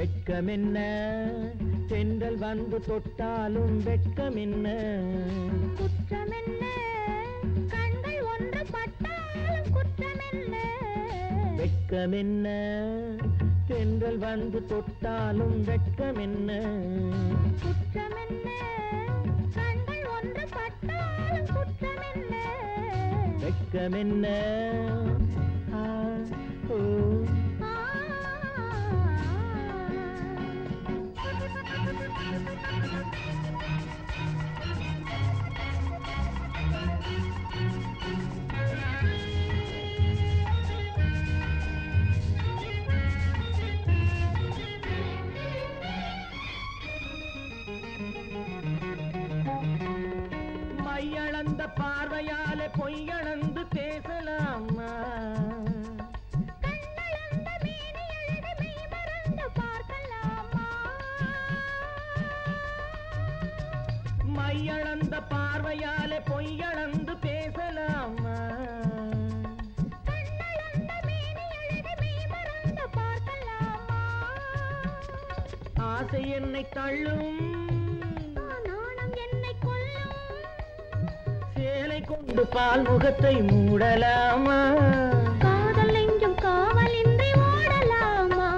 வெட்கமென்ன? தென்றல் வந்து தொட்டாலும் வெட்கமென்ன? குற்றமென்ன? கண்கள் ஒன்று பட்டாலும் குற்றமென்ன? வெட்கமென்ன? தென்றல் வந்து தொட்டாலும் வெட்கமென்ன? குற்றமென்ன? கண்கள் ஒன்று பட்டாலும் குற்றமென்ன? வெட்கமென்ன? மையளந்த பார்வையாலே பொய்யளந்து பேசலாமா? மையளந்த பார்வையாலே பொய்யளந்து பேசலாமா? ஆசை என்னை தள்ளும் கொண்டு பால் முகத்தை மூடலாமா? காதல் நெஞ்சும் காவலின்றி ஓடலாமா?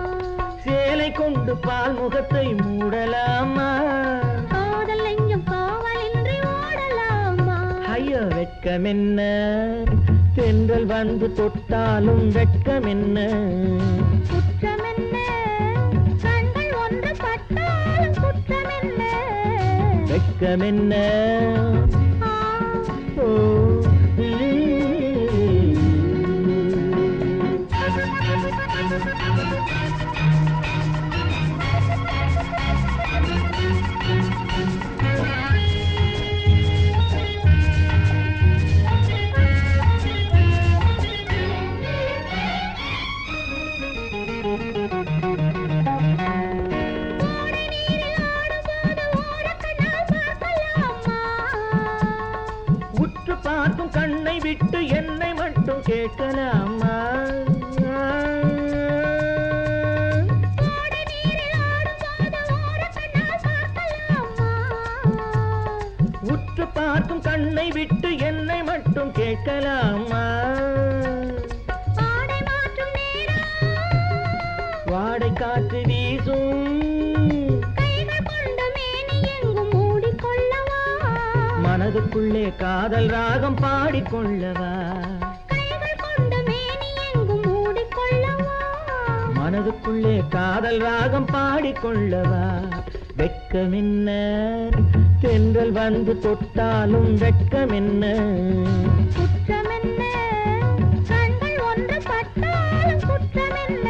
சேலை கொண்டு பால் முகத்தை மூடலாமா? காதல் நெஞ்சும் காவலின்றி ஓடலாமா? ஐயோ வெட்கமென்ன தென்றல் வந்து தொட்டாலும் வெட்கமென்ன குற்றமென்ன கண்கள் ஒன்று பட்டாலும் குற்றமென்ன வெட்கமென்ன ஆ, ஓ Oh. விட்டு என்னை மட்டும் கேட்கலாமா? உற்று பார்க்கும் கண்ணை விட்டு என்னை மட்டும் கேட்கலாமா? வாடை காற்று மனதுக்குள்ளே காதல் ராகம் பாடிக்கொள்ளவா? மனதுக்குள்ளே காதல் ராகம் பாடிக்கொள்ளவா? வெட்கம் என்ன தென்றல் வந்து தொட்டாலும் வெட்கம் என்ன கண்கள் ஒன்று பட்டாலும் குற்றமென்ன